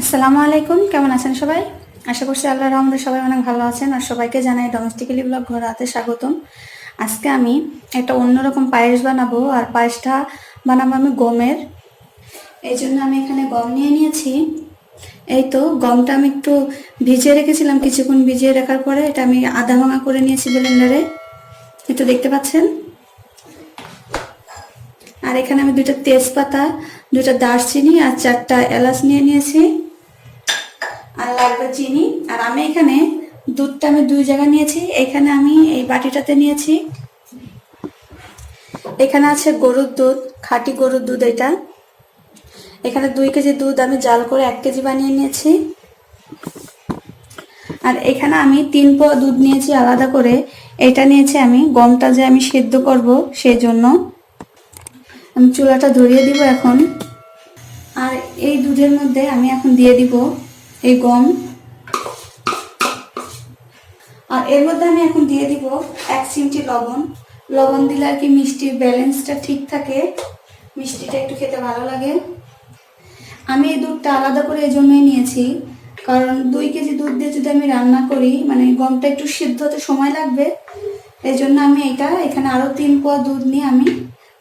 আসসালামু আলাইকুম, কেমন আছেন সবাই? আশা করছি আল্লাহ রহমতে সবাই অনেক ভালো আছেন আর সবাইকে জানাই ডোমেস্টিক্যালি ব্লগ ঘর হাতে স্বাগতম। আজকে আমি একটা অন্যরকম পায়েস বানাবো আর পায়েসটা বানাবো আমি গমের। এই জন্য আমি এখানে গম নিয়ে নিয়েছি। এই তো গমটা আমি একটু ভিজিয়ে রেখেছিলাম, কিছুক্ষণ ভিজিয়ে রাখার পরে এটা আমি আধা ভাঙা করে নিয়েছি ব্লেন্ডারে এটা দেখতে পাচ্ছেন? আর এখানে আমি দুইটা তেজপাতা, দুইটা দারচিনি আর চারটা এলাচ নিয়ে নিয়েছি। আর লাগবে চিনি। আর আমি এখানে দুধটা আমি দুই জায়গা নিয়েছি। এখানে আমি এই বাটিটাতে নিয়েছি। এখানে আছে গরুর দুধ, খাঁটি গরুর দুধ এটা। এখানে দুই কেজি দুধ আমি জাল করে এক কেজি বানিয়ে নিয়েছি। আর এখানে আমি তিন পোয়া দুধ নিয়েছি আলাদা করে। এটা নিয়েছি আমি, গমটা যে আমি সেদ্ধ করব সেই জন্য আমি চুলাটা ধরিয়ে দিব এখন। আর এই দুধের মধ্যে আমি এখন দিয়ে দিব এই গম। আর এর মধ্যে আমি এখন দিয়ে দিব এক চিমটি লবণ। লবণ দিলে আর কি মিষ্টির ব্যালেন্সটা ঠিক থাকে। মিষ্টিটা একটু খেতে ভালো লাগে। আমি এই দুধটা আলাদা করে এই জন্যই নিয়েছি। কারণ দুই কেজি দুধ দিয়ে যদি আমি রান্না করি মানে গমটা একটু সিদ্ধ হতে সময় লাগবে, এই জন্য আমি এটা, এখানে আরও তিন পোয়া দুধ নিয়ে আমি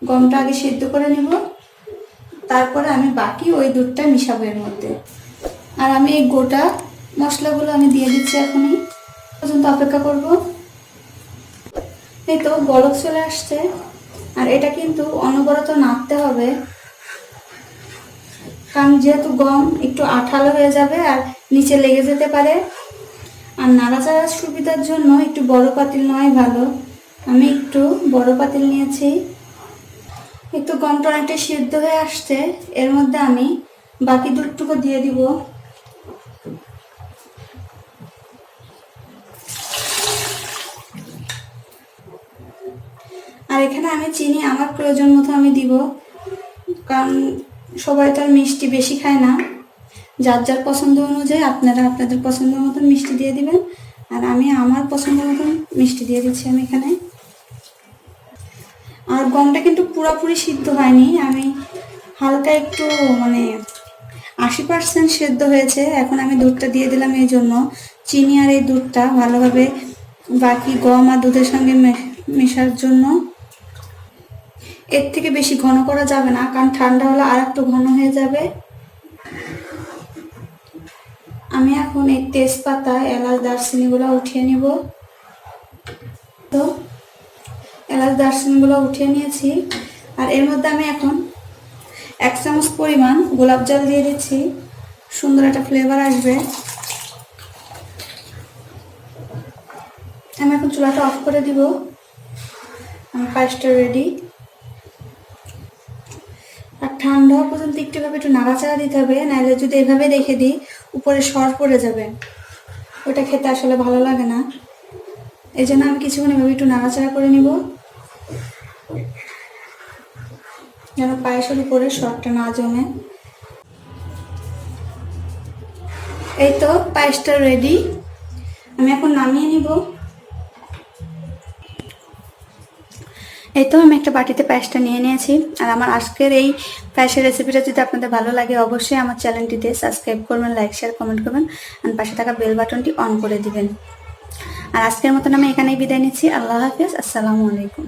গমটা আগে সিদ্ধ করে নেব। তারপরে আমি বাকি ওই দুধটা মিশাবো এর মধ্যে। আর আমি এই গোটা মশলাগুলো আমি দিয়ে দিচ্ছি এখনই। পর্যন্ত অপেক্ষা করব। এই তো বরফ চলে আসছে। আর এটা কিন্তু অনবরত নাড়তে হবে। কারণ যেহেতু গম একটু আঠালো হয়ে যাবে আর নিচে লেগে যেতে পারে। আর নাড়াচাড়ার সুবিধার জন্য একটু বড় পাতিল নয় ভালো। আমি একটু বড় পাতিল নিয়েছি। একটু গমটা অনেকটা সিদ্ধ হয়ে আসছে। এর মধ্যে আমি বাকি দুধটুকু দিয়ে দিব। আর এখানে আমি চিনি, আমার প্রয়োজন মতো আমি দিব। কারণ সবাই তো আর মিষ্টি বেশি খায় না। যার যার পছন্দ অনুযায়ী আপনারা আপনাদের পছন্দ মতন মিষ্টি দিয়ে দিবেন। আর আমি আমার পছন্দ মতন মিষ্টি দিয়ে দিচ্ছি আমি এখানে। আর গমটা কিন্তু পুরোপুরি সিদ্ধ হয়নি। আমি হালকা একটু মানে আশি পার্সেন্ট সেদ্ধ হয়েছে। এখন আমি দুধটা দিয়ে দিলাম এই জন্য। চিনি আর এই দুধটা ভালোভাবে বাকি গম আর দুধের সঙ্গে মেশার জন্য। এর থেকে বেশি ঘন করা যাবে না, কারণ ঠান্ডা হলে আর একটু ঘন হয়ে যাবে। আমি এখন এই তেজপাতা, এলাচ, দারচিনিগুলো উঠিয়ে নিব। তো, এলাচ, দারচিনিগুলো উঠিয়ে নিয়েছি। আর এর মধ্যে আমি এখন এক চামচ পরিমাণ গোলাপ জল দিয়ে দিচ্ছি। সুন্দর একটা ফ্লেভার আসবে। আমি এখন চুলাটা অফ করে দিব। আমার পায়েসটা রেডি ঠান্ডা হওয়া পর্যন্ত একটু ভাবে একটু নাড়াচাড়া দিতে হবে নাহলে যদি এভাবে রেখে দিই, উপরে সর পড়ে যাবে। ওটা খেতে আসলে ভালো লাগে না। এই জন্য আমি কিছুক্ষণ এভাবে একটু নাড়াচাড়া করে নিব। যেন পায়েসের উপরে সরটা না জমে। এই তো পায়েসটা রেডি আমি এখন নামিয়ে নিব। এই তো আমি একটা বাটিতে পায়েসটা নিয়ে নিয়েছি। আর আমার আজকের এই পায়েসের রেসিপিটা যদি আপনাদের ভালো লাগে, অবশ্যই আমার চ্যানেলটিতে সাবস্ক্রাইব করবেন লাইক শেয়ার কমেন্ট করবেন আর পাশে থাকা বেল বাটনটি অন করে দিবেন। আর আজকের মতন আমি এখানেই বিদায় নিচ্ছি। আল্লাহ হাফিজ। আসসালামু আলাইকুম।